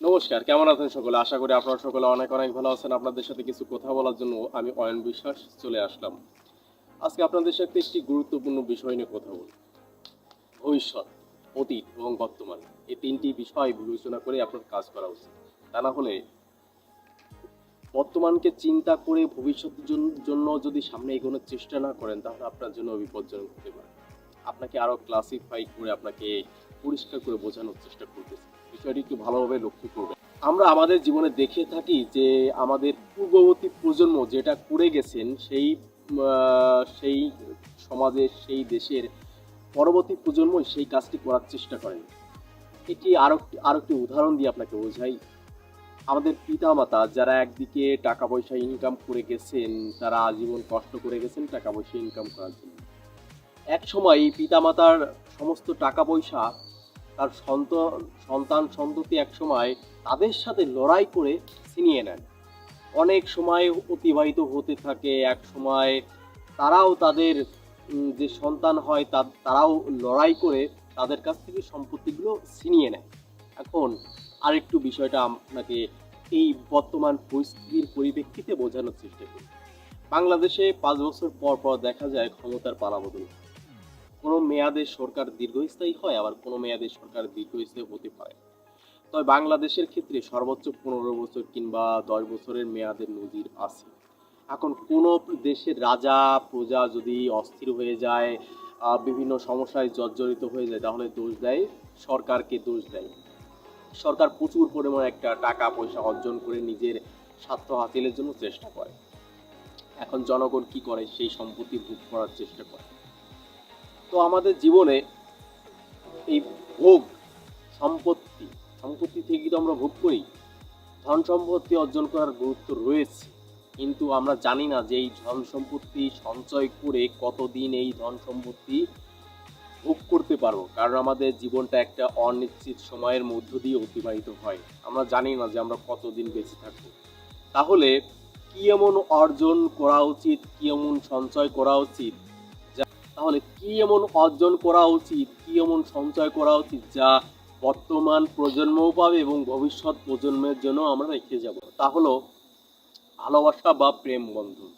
নমস্কার, কেমন আছেন সকলে? আশা করি আপনারা সকলে অনেক অনেক ভালো আছেন। আপনাদের সাথে কিছু কথা বলার জন্য আমি অয়ন বিশ্বাস চলে আসলাম। আজকে আপনাদের সাথে একটি গুরুত্বপূর্ণ বিষয় নিয়ে কথা বলব। ভবিষ্যৎ, অতীত এবং বর্তমান এই তিনটি বিষয় বিবেচনা করে আপনার কাজ করা উচিত। তা না হলে বর্তমানকে চিন্তা করে ভবিষ্যতের জন্য যদি সামনে এগোনোর চেষ্টা না করেন, তাহলে আপনার জন্য বিপজ্জনক হতে পারে। আপনাকে আরও ক্লাসিফাই করে আপনাকে পরিষ্কার করে বোঝানোর চেষ্টা করতেছে। বিষয়টি একটু ভালোভাবে লক্ষ্য করবেন। আমরা আমাদের জীবনে দেখে থাকি যে আমাদের পূর্ববর্তী প্রজন্ম যেটা করে গেছেন, সেই সেই সমাজের, সেই দেশের পরবর্তী প্রজন্ম সেই কাজটি করার চেষ্টা করেন। এটি আরও আরও একটি উদাহরণ দিয়ে আপনাকে বোঝাই। আমাদের পিতামাতা যারা একদিকে টাকা পয়সা ইনকাম করে গেছেন, তারা আজীবন কষ্ট করে গেছেন টাকা পয়সা ইনকাম করার জন্য। এক সময় পিতামাতার সমস্ত টাকা পয়সা তার সন্তান সন্তান সন্ততি এক সময় তাদের সাথে লড়াই করে ছিনিয়ে নেন। অনেক সময় অতিবাহিত হতে থাকে, এক সময় তারাও তাদের যে সন্তান হয় তা- তারাও লড়াই করে তাদের কাছ থেকে সম্পত্তিগুলো ছিনিয়ে নেয়। এখন আরেকটু বিষয়টা আপনাকে এই বর্তমান পরিস্থিতির পরিপ্রেক্ষিতে বোঝানোর চেষ্টা করি। বাংলাদেশে পাঁচ বছর পর পর দেখা যায় ক্ষমতার পালাবদল। কোনো মেয়াদের সরকার দীর্ঘস্থায়ী হয়, আবার কোনো মেয়াদের সরকার দীর্ঘস্থায়ী হতে পারে। তবে বাংলাদেশের ক্ষেত্রে সর্বোচ্চ পনেরো বছর কিংবা দশ বছরের মেয়াদের নজির আছে। এখন কোনো দেশের রাজা, প্রজা যদি অস্থির হয়ে যায় বিভিন্ন সমস্যায় জর্জরিত হয়ে যায়, তাহলে দোষ দেয়, সরকারকে দোষ দেয়। সরকার প্রচুর পরিমাণে একটা টাকা, পয়সা অর্জন করে নিজের স্বার্থ হাসিলের জন্য চেষ্টা করে। এখন জনগণ কি করে সেই সম্পত্তি ভোগ করার চেষ্টা করে? তো আমাদের জীবনে এই ভোগ, সম্পত্তি সম্পত্তি থেকে তো আমরা ভোগ করি। ধন সম্পত্তি অর্জন করার গুরুত্ব রয়েছে। কিন্তু আমরা জানি না যে এই ধন সম্পত্তি সঞ্চয় করে কতদিন এই ধন সম্পত্তি ভোগ করতে পারব। কারণ আমাদের জীবনটা একটা অনিশ্চিত সময়ের মধ্য দিয়ে অতিবাহিত হয়। আমরা জানি না যে আমরা কতদিন বেঁচে থাকব। তাহলে কি এমন অর্জন করা উচিত, কি এমন সঞ্চয় করা উচিত তাহলে কি এমন অর্জন করা উচিত, কি এমন সঞ্চয় করা উচিত যা বর্তমান প্রজন্মও পাবে এবং ভবিষ্যৎ প্রজন্মের জন্য আমরা রেখে যাব? তা হলো ভালোবাসা বা প্রেম বন্ধন।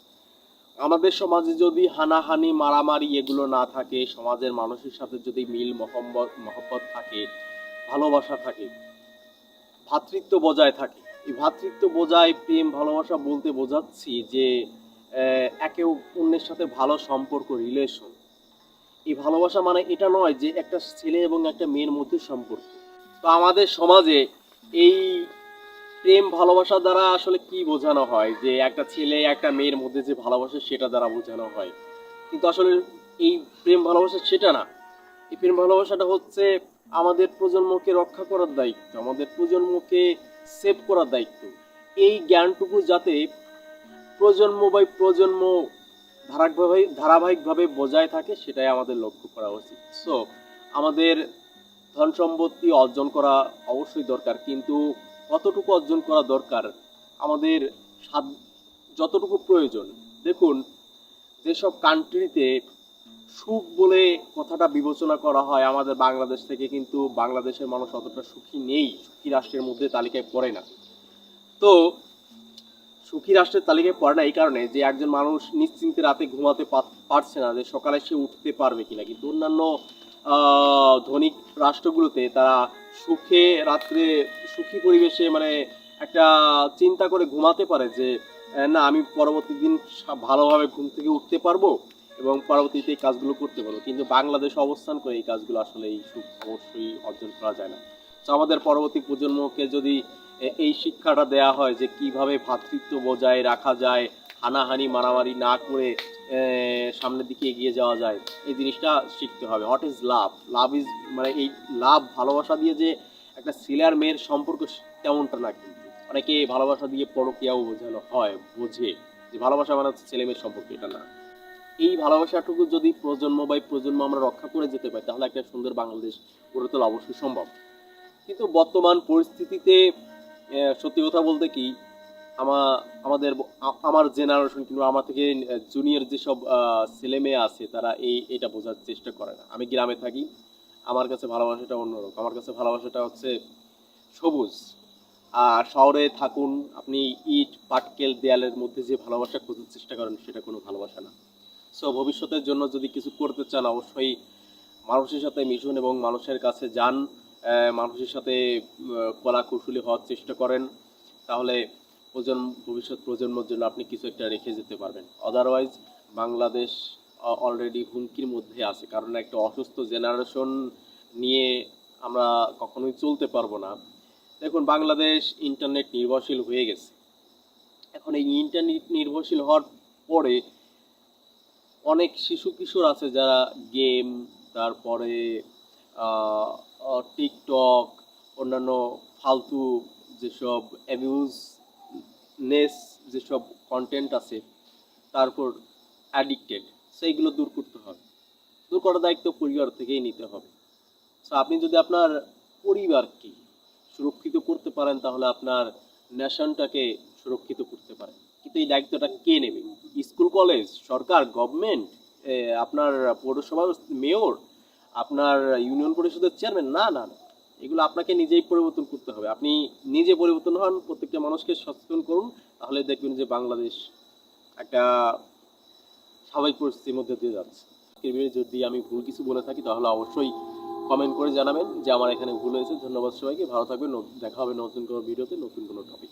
আমাদের সমাজে যদি হানাহানি, মারামারি এগুলো না থাকে, সমাজের মানুষের সাথে যদি মিল মহম্মত মহব্বত থাকে, ভালোবাসা থাকে ভ্রাতৃত্ব বজায় থাকে, এই ভ্রাতৃত্ব বজায়, প্রেম, ভালোবাসা বলতে বোঝাচ্ছি যে একে অন্যের সাথে ভালো সম্পর্ক রিলেশন এই ভালোবাসা মানে এটা নয় যে একটা ছেলে এবং একটা মেয়ের মধ্যে সম্পর্ক। তো আমাদের সমাজে এই প্রেম ভালোবাসা দ্বারা আসলে কি বোঝানো হয়? যে একটা ছেলে, একটা মেয়ের মধ্যে যে ভালোবাসা, সেটা দ্বারা বোঝানো হয়। কিন্তু আসলে এই প্রেম ভালোবাসা সেটা না। এই প্রেম ভালোবাসাটা হচ্ছে আমাদের প্রজন্মকে রক্ষা করার দায়িত্ব, আমাদের প্রজন্মকে সেভ করার দায়িত্ব। এই জ্ঞানটুকু যাতে প্রজন্ম বাই প্রজন্ম ধারাবাহিকভাবে ধারাবাহিকভাবে বজায় থাকে, সেটাই আমাদের লক্ষ্য করা উচিত। সো আমাদের ধন সম্পত্তি অর্জন করা অবশ্যই দরকার, কিন্তু কতটুকু অর্জন করা দরকার, আমাদের যতটুকু প্রয়োজন। দেখুন, যেসব কান্ট্রিতে সুখ বলে কথাটা বিবেচনা করা হয়, আমাদের বাংলাদেশ থেকে কিন্তু বাংলাদেশের মানুষ অতটা সুখী নেই, সুখী রাষ্ট্রের মধ্যে তালিকায় পড়ে না। তো সুখী রাষ্ট্রের তালিকায় পড়ে না এই কারণে যে একজন মানুষ নিশ্চিন্তে রাতে ঘুমাতে পারছে না, যে সকালে সে উঠতে পারবে কিনা। কিন্তু অন্যান্য ধনিক রাষ্ট্রগুলোতে তারা সুখে রাত্রে, সুখী পরিবেশে মানে একটা চিন্তা করে ঘুমাতে পারে যে না, আমি পরবর্তী দিন ভালোভাবে ঘুম থেকে উঠতে পারব এবং পরবর্তীতে এই কাজগুলো করতে পারব। কিন্তু বাংলাদেশ অবস্থান করে এই কাজগুলো আসলে এই সুখ অবশ্যই অর্জন করা যায় না। আমাদের পরবর্তী প্রজন্মকে যদি এই শিক্ষাটা দেয়া হয় যে কীভাবে ভ্রাতৃত্ব বজায় রাখা যায়, হানাহানি, মারামারি না করে সামনের দিকে এগিয়ে যাওয়া যায়, এই জিনিসটা শিখতে হবে। What is love love is মানে এই লাভ ভালোবাসা দিয়ে যে একটা ছেলে আর মেয়ের সম্পর্ক তেমনটা না কিন্তু। অনেকে ভালোবাসা দিয়ে পরকিয়াও বোঝানো হয়, বোঝে যে ভালোবাসা মানে হচ্ছে ছেলে মেয়ের সম্পর্ক, এটা না। এই ভালোবাসাটুকু যদি প্রজন্ম বাই প্রজন্ম আমরা রক্ষা করে যেতে পারি, তাহলে একটা সুন্দর বাংলাদেশ গড়ে তোলা অবশ্যই সম্ভব। কিন্তু বর্তমান পরিস্থিতিতে সত্যি কথা বলতে কি আমা আমাদের আমার জেনারেশন কিংবা আমার থেকে জুনিয়র যেসব আহ, ছেলে মেয়ে আছে তারা এই এটা বোঝার চেষ্টা করে না। আমি গ্রামে থাকি আমার কাছে ভালোবাসাটা অন্যরকম। আমার কাছে ভালোবাসাটা হচ্ছে সবুজ। আর শহরে থাকুন আপনি ইট পাটকেল দেয়ালের মধ্যে যে ভালোবাসা খোঁজার চেষ্টা করেন সেটা কোনো ভালোবাসা না। সো ভবিষ্যতের জন্য যদি কিছু করতে চান অবশ্যই মানুষের সাথে মিশুন এবং মানুষের কাছে যান। মানুষের সাথে কলা কৌশলী হওয়ার চেষ্টা করেন, তাহলে প্রজন্ম ভবিষ্যৎ প্রজন্মের জন্য আপনি কিছু একটা রেখে যেতে পারবেন। আদারওয়াইজ বাংলাদেশ অলরেডি হুমকির মধ্যে আছে, কারণ একটা অসুস্থ জেনারেশন নিয়ে আমরা কখনোই চলতে পারব না। দেখুন, বাংলাদেশ ইন্টারনেট নির্ভরশীল হয়ে গেছে। এখন এই ইন্টারনেট নির্ভরশীল হওয়ার পরে অনেক শিশু কিশোর আছে যারা গেম তারপরে টিকটক, অন্যান্য ফালতু যেসব অ্যাবিউজনেস যেসব কন্টেন্ট আছে তারপর অ্যাডিক্টেড সেইগুলো দূর করতে হবে দূর করার দায়িত্ব পরিবার থেকেই নিতে হবে। সো আপনি যদি আপনার পরিবারকে সুরক্ষিত করতে পারেন, তাহলে আপনার নেশনটাকে সুরক্ষিত করতে পারেন। কিন্তু এই দায়িত্বটা কে নেবে? স্কুল, কলেজ, সরকার গভর্নমেন্ট আপনার পৌরসভার মেয়র আপনার ইউনিয়ন পরিষদের চেয়ারম্যান? না না না। এগুলো আপনাকে নিজেই পরিবর্তন করতে হবে। আপনি নিজে পরিবর্তন হন, প্রত্যেকটা মানুষকে সচেতন করুন, তাহলে দেখবেন যে বাংলাদেশ একটা স্বাভাবিক পরিস্থিতির মধ্যে দিয়ে যাচ্ছে। যদি আমি ভুল কিছু বলে থাকি, তাহলে অবশ্যই কমেন্ট করে জানাবেন যে আমার এখানে ভুল হয়েছে। ধন্যবাদ সবাইকে। ভালো থাকবেন। দেখা হবে নতুন কোনো ভিডিওতে নতুন কোনো টপিক